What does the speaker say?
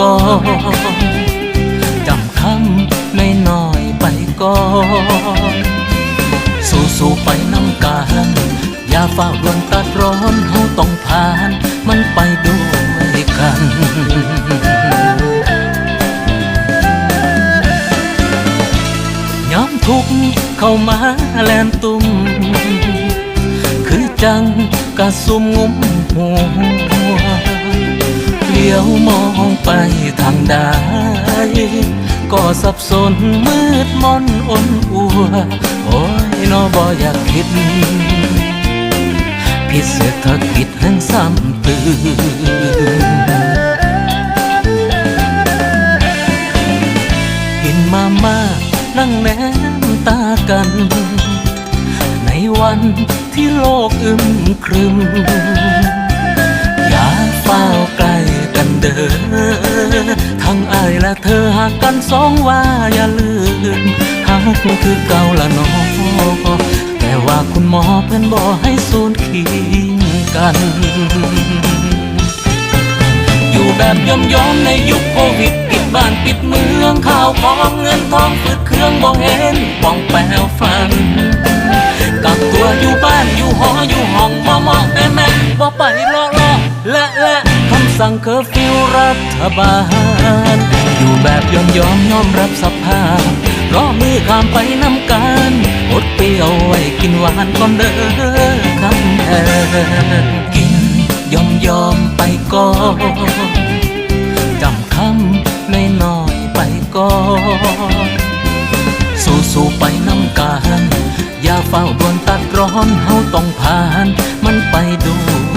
ก่อนจำคำน้อยๆไปก่อนสู้ๆไปน้ำกันอย่าฝ้าดวนตัดร้อนเฮาต้องผ่าน มันไปด้วยกันย้อมทุกเข้ามาแลนตุ่มคือจังกะสุมงุมหัว ลี้ยวมองไปทางใดก็สับสนมืดมนอนอัว โอ้ยนอบ่อยากคิดผิดเศรษฐกิจแห่งซ้ำตื่นกินมาม่านั่งแนมตากัน ในวันที่โลกอึมครึม ทั้งอายและเธอหากกันสองว่าอย่าลืมหากคือเก่าละน้องแต่ว่าคุณหมอเพิ่นบอกให้สูญคิงกัน อยู่แบบยอมยอมๆในยุคโควิดปิดบ้านปิดเมืองข่าวของเงินทองฝืดเครื่องบ่เห็นป้องแปวฟันกักตัวอยู่บ้านอยู่หออยู่ห้องมอมอแม่แม่บ่ไปรอ สั่งเคอร์ฟิวรัฐบาล อยู่แบบยอมยอมยอมรับสภาพรอมือข้ามไปนำกันอดเปรี้ยวไว้กินหวานก่อนเด้อคำแพงกินยอมยอมไปก่อนจำคำน้อยๆไปก่อนสู้ๆไปนำกันอย่าเฝ้าดวนตัดร้อนเฮาต้องผ่านมันไปด้วย